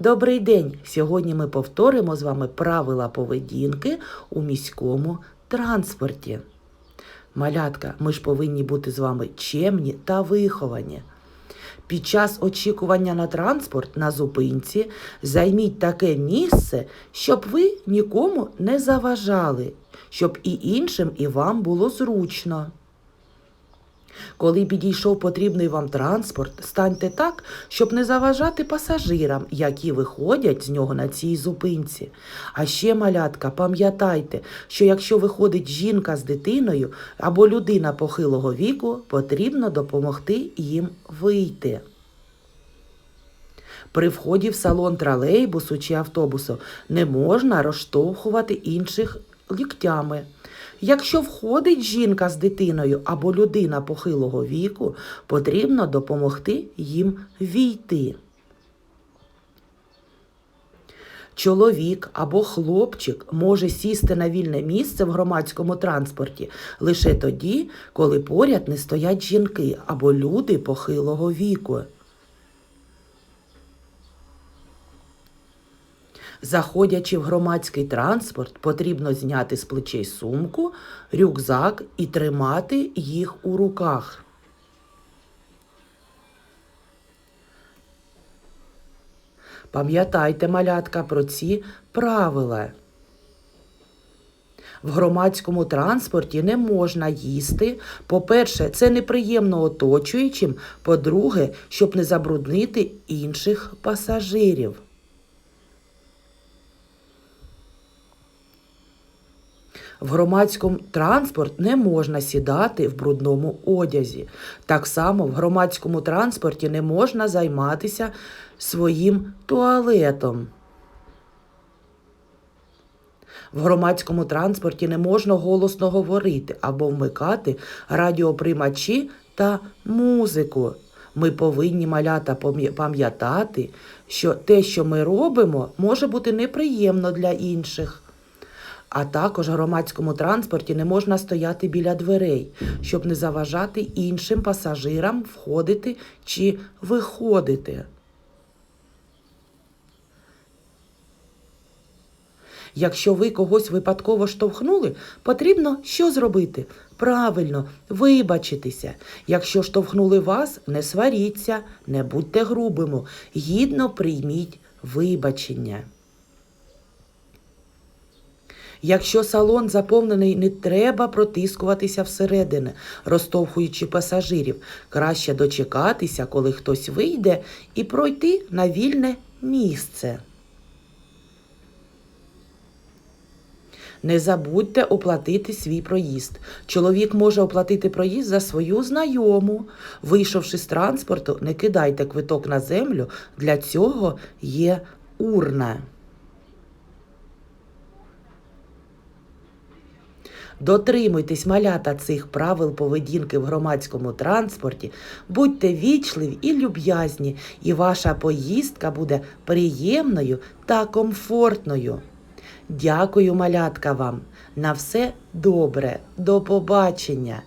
Добрий день! Сьогодні ми повторимо з вами правила поведінки у міському транспорті. Малятка, ми ж повинні бути з вами чемні та виховані. Під час очікування на транспорт на зупинці займіть таке місце, щоб ви нікому не заважали, щоб і іншим, і вам було зручно. Коли підійшов потрібний вам транспорт, станьте так, щоб не заважати пасажирам, які виходять з нього на цій зупинці. А ще, малятка, пам'ятайте, що якщо виходить жінка з дитиною або людина похилого віку, потрібно допомогти їм вийти. При вході в салон тролейбусу чи автобусу не можна розштовхувати інших ліктями. Якщо входить жінка з дитиною або людина похилого віку, потрібно допомогти їм війти. Чоловік або хлопчик може сісти на вільне місце в громадському транспорті лише тоді, коли поряд не стоять жінки або люди похилого віку. Заходячи в громадський транспорт, потрібно зняти з плечей сумку, рюкзак і тримати їх у руках. Пам'ятайте, малятка, про ці правила. В громадському транспорті не можна їсти. По-перше, це неприємно оточуючим. По-друге, щоб не забруднити інших пасажирів. В громадському транспорт не можна сідати в брудному одязі. Так само в громадському транспорті не можна займатися своїм туалетом. В громадському транспорті не можна голосно говорити або вмикати радіоприймачі та музику. Ми повинні малята пам'ятати, що те, що ми робимо, може бути неприємно для інших. А також громадському транспорті не можна стояти біля дверей, щоб не заважати іншим пасажирам входити чи виходити. Якщо ви когось випадково штовхнули, потрібно що зробити? Правильно, вибачитися. Якщо штовхнули вас, не сваріться, не будьте грубими, гідно прийміть вибачення. Якщо салон заповнений, не треба протискуватися всередини, розтовхуючи пасажирів. Краще дочекатися, коли хтось вийде, і пройти на вільне місце. Не забудьте оплатити свій проїзд. Чоловік може оплатити проїзд за свою знайому. Вийшовши з транспорту, не кидайте квиток на землю. Для цього є урна. Дотримуйтесь малята цих правил поведінки в громадському транспорті, будьте вічливі і люб'язні, і ваша поїздка буде приємною та комфортною. Дякую, малятка вам. На все добре. До побачення.